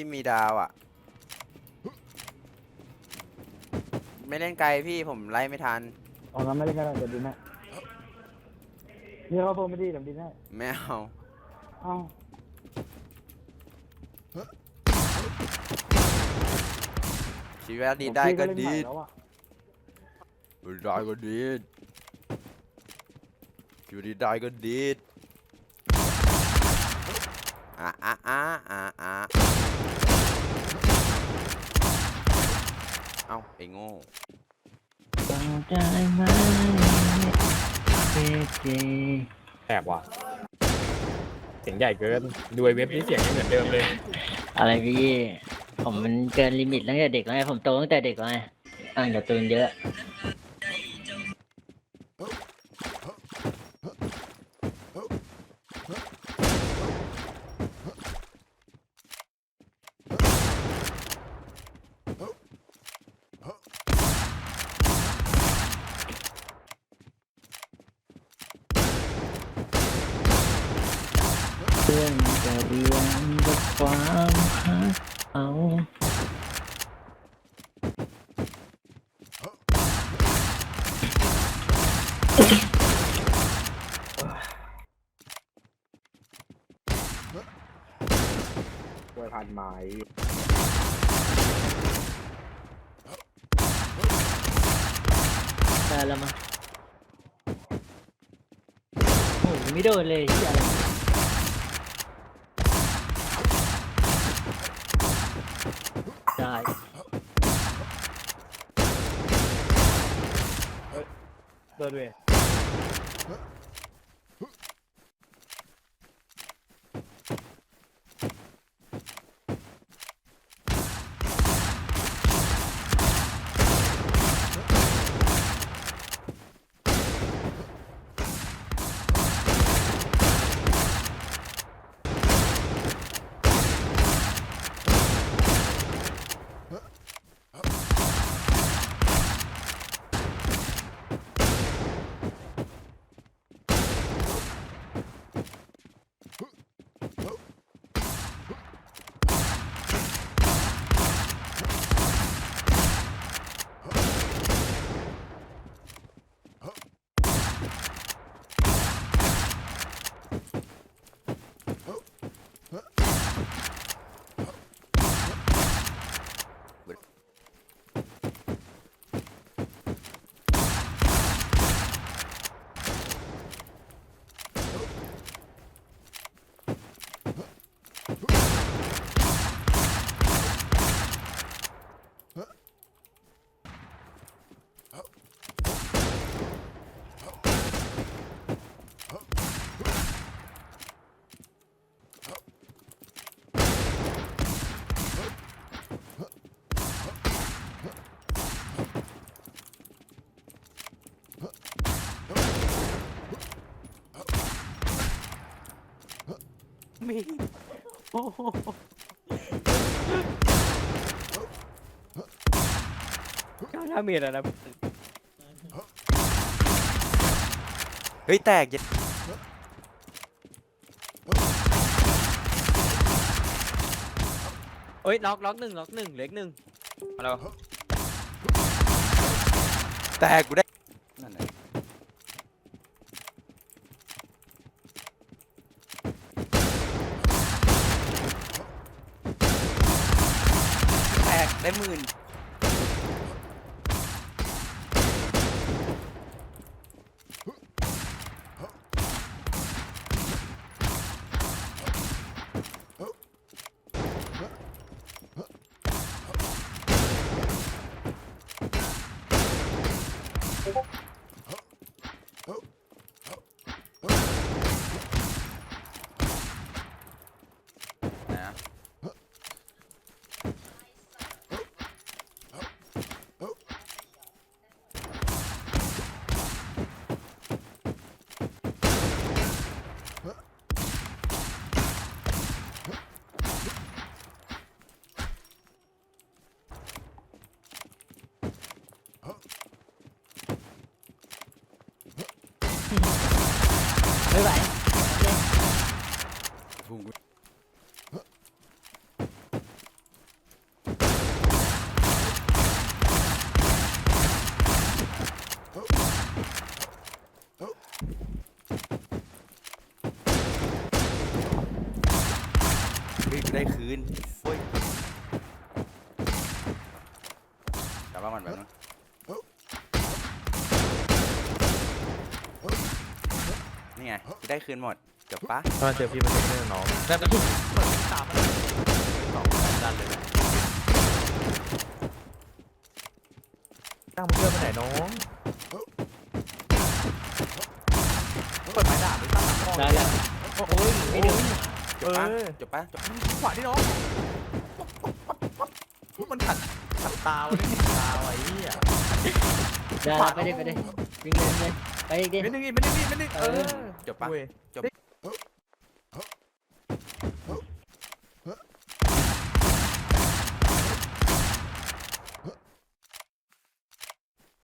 ที่มีดาวอะ ไม่เล่นไกลพี่ผมไล่ไม่ทันออกมาไม่เล่นก็ได้เดี๋ยวดินให้นี่เขาโฟมไม่ดีเดี๋ยวดินให้ไม่เอาเอ้าชีวิตดีได้ก็ผมพี่ดีเล่นใหม่แล้วอะได้ก็ดีอยู่ดีได้ก็ดีอะอะอะอะอะ เอ้าไอ้โง่ฟังได้ไหมเจเจแอบว่ะ เสียงใหญ่เกินดูไอ้เว็บนี่เสียงยังเหมือนเดิมเลย อะไรพี่ ผมมันเกินลิมิตตั้งแต่เด็กแล้วไงผมโตตั้งแต่เด็กแล้วไงอ่านการ์ตูนเยอะ เพื่อนจะเรียนกับความฮักเอากล้วยพันไม้ได้แล้วมั้งโอ้โหไม่โดนเลยที่อะไร เดิ มีโอ้โหเก้าดาเมจอะนะเฮ้ยแตกเย็ดเอ้ยล็อกล็อกหนึ่งล็อกหนึ่งเหล็กหนึ่งมาแล้ว แตกกูได้นั่นแหละแตก ได้หมื่น ภูมิพี่ได้คืนโอ้ยกลับามันแบบนั้นนี่ไงได้คืนหมด จบปะถ้าเจอพี่มันจะไม่น้องแต่มันถูกเปิดตามมันสองดันเลยนะตั้งมันเพื่อนไปไหนน้องเปิดไม้ด่าไม่ตั้งหลังกล้องได้แล้วโอ้ยไม่ดึงจบปะจบปะจบขวาที่น้องมันขัดขัดตาวะนี่ขัดตาวะไอ้เหี้ยได้แล้วไปดิไปดิวิ่งเลยวิ่งเลยไปอีกดิไม่นึงอีกไม่นึงอีกไม่นึงเออจบปะเว้ยจบ Oh.